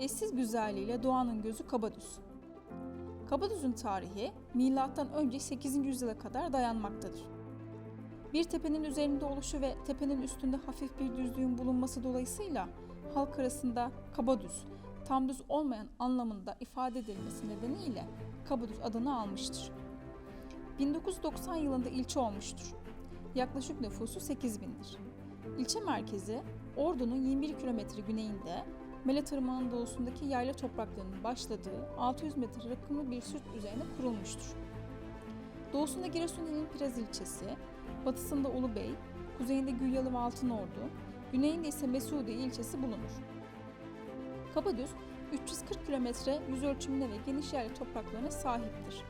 Eşsiz güzelliğiyle doğanın gözü Kabadüz. Kabadüz'ün tarihi önce 8. yüzyıla kadar dayanmaktadır. Bir tepenin üzerinde oluşu ve tepenin üstünde hafif bir düzlüğün bulunması dolayısıyla halk arasında Kabadüz, tam düz olmayan anlamında ifade edilmesi nedeniyle Kabadüz adını almıştır. 1990 yılında ilçe olmuştur. Yaklaşık nüfusu 8 bindir. İlçe merkezi Ordu'nun 21 kilometre güneyinde Mele Tırmanı'nın doğusundaki yayla topraklarının başladığı 600 metre rakımlı bir sürt üzerine kurulmuştur. Doğusunda Giresun ilinin Piraz ilçesi, batısında Ulubey, kuzeyinde Gülyalı ve Altınordu, güneyinde ise Mesudiye ilçesi bulunur. Kabadüz, 340 kilometre yüz ölçümüne ve geniş yayla topraklarına sahiptir.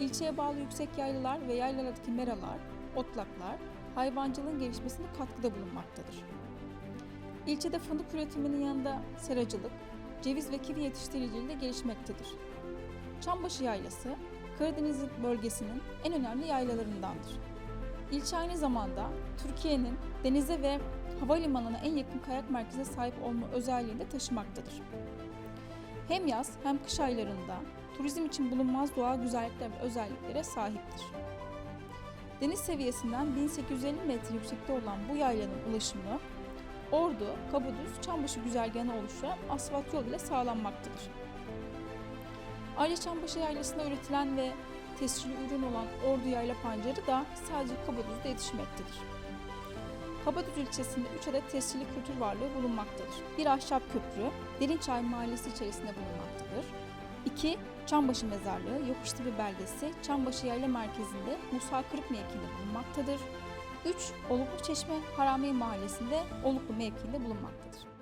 İlçeye bağlı yüksek yaylalar ve yaylalardaki meralar, otlaklar, hayvancılığın gelişmesine katkıda bulunmaktadır. İlçede fındık üretiminin yanında seracılık, ceviz ve kivi yetiştiriciliği de gelişmektedir. Çambaşı Yaylası, Karadeniz bölgesinin en önemli yaylalarındandır. İlçe aynı zamanda Türkiye'nin denize ve havalimanına en yakın kayak merkezine sahip olma özelliğini de taşımaktadır. Hem yaz hem kış aylarında turizm için bulunmaz doğal güzellikler ve özelliklere sahiptir. Deniz seviyesinden 1850 metre yüksekte olan bu yaylanın ulaşımı Ordu, Kabadüz, Çambaşı güzergahına oluşan asfalt yol ile sağlanmaktadır. Ayrıca Çambaşı Yaylası'nda üretilen ve tescilli ürün olan Ordu Yayla Pancarı da sadece Kabadüz'de yetişmektedir. Kabadüz ilçesinde 3 adet tescilli kültür varlığı bulunmaktadır. Bir ahşap köprü, Derinçay Mahallesi içerisinde bulunmaktadır. 2. Çambaşı Mezarlığı, Yokuştepe beldesi, Çambaşı Yayla Merkezi'nde Musa Kırık mevkiinde bulunmaktadır. 3. Oluklu Çeşme Haramiye Mahallesi'nde Oluklu mevkiinde bulunmaktadır.